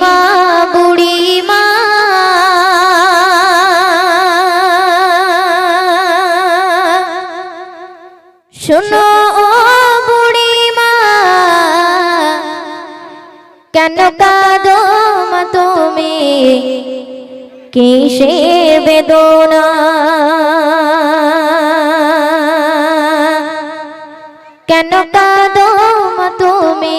মা বুড়ি মা শোনো ও বুড়ি মা কেন কাঁদো মা তুমি? কিসের বেদনা? কেন কাঁদো মা তুমি?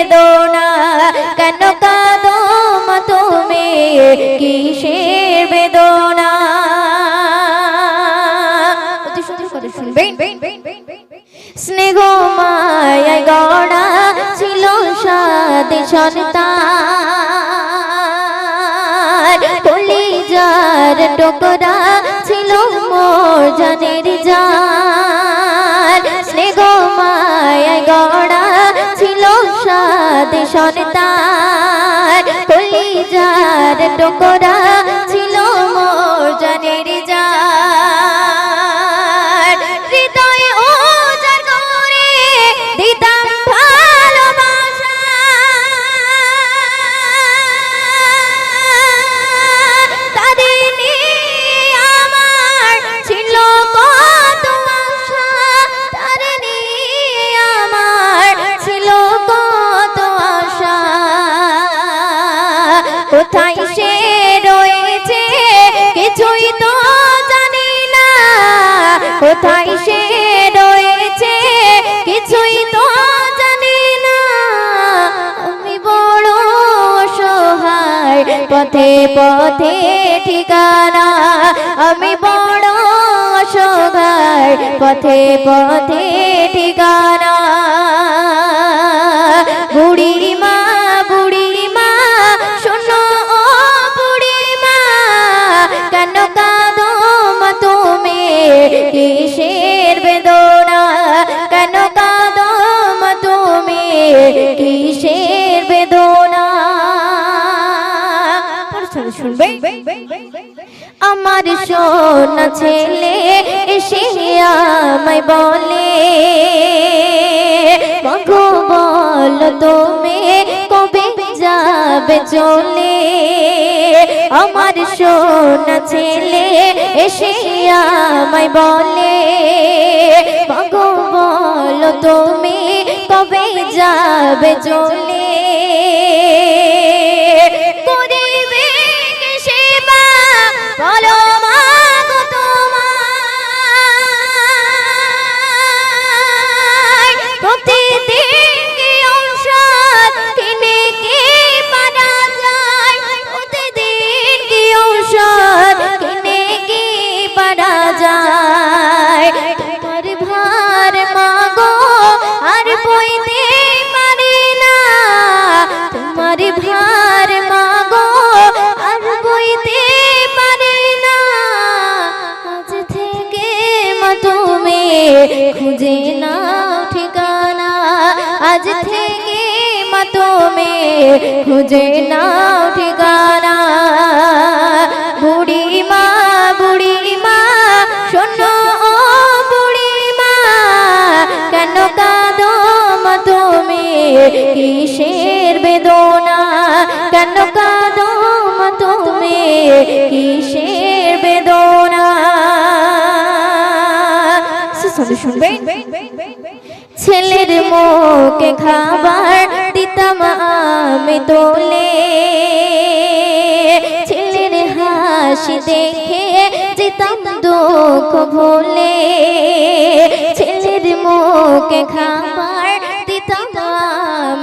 কিসের বেদনা কেন কাঁদো মা তুমি? কিসের বেদনা? অতি সুন্দর করে শুনবেন স্নেহ মায় গড়া ছিল সাদে সন্তান। কলিজার টুকরা ছিল মোর জানের জান। সন্তান কলিজার টুকরা কোথায় সে রয়েছে, কিছুই তো জানি না। কোথায় সে রয়েছে, কিছুই তো জানি না। আমি বড় অসহায় পথে পথে ঠিকানা। আমি বড় অসহায় পথে পথে ঠিকানা। আমার সোনা ছেলে এসে আমায় বলে, মাগো, বল তুমি কবে যাবে চলে? আমার সোনা ছেলে এসে আমায় বলে, মাগো, বল তুমি কবে যাবে চলে? মাগো, আর বইতে না। আজ থেকে মা তুমি খুঁজে নাও ঠিকানা। আজ থেকে মা তুমি খুঁজে নাও ঠিকানা। বুড়ি মা বুড়ি মা শোনো ও বুড়ি মা কেন মা তুমি? বেদনা কেন কাঁদো মা তুমি কিসের বেদনা? ছেলের মুখে খাবার দিতাম আমি তোলে। ছেলের হাসি দেখে যেতাম দুঃখ ভুলে। ছেলের মুখে খাবার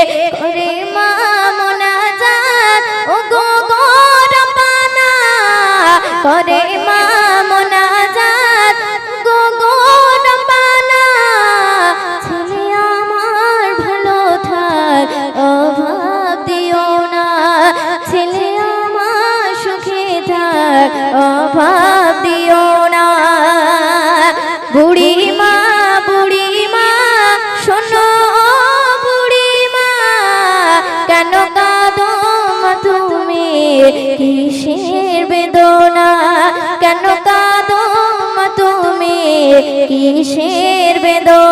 করে মা মোনাজাত ও গো গো রব্বানা। করে মা মোনাজাত গো গো রব্বানা। ছেলে আমার ভালো থাক দিও না। ছেলে আমার সুখে থাক কিসের বেদনা? কেন কাঁদো তুমি? কিসের বেদনা?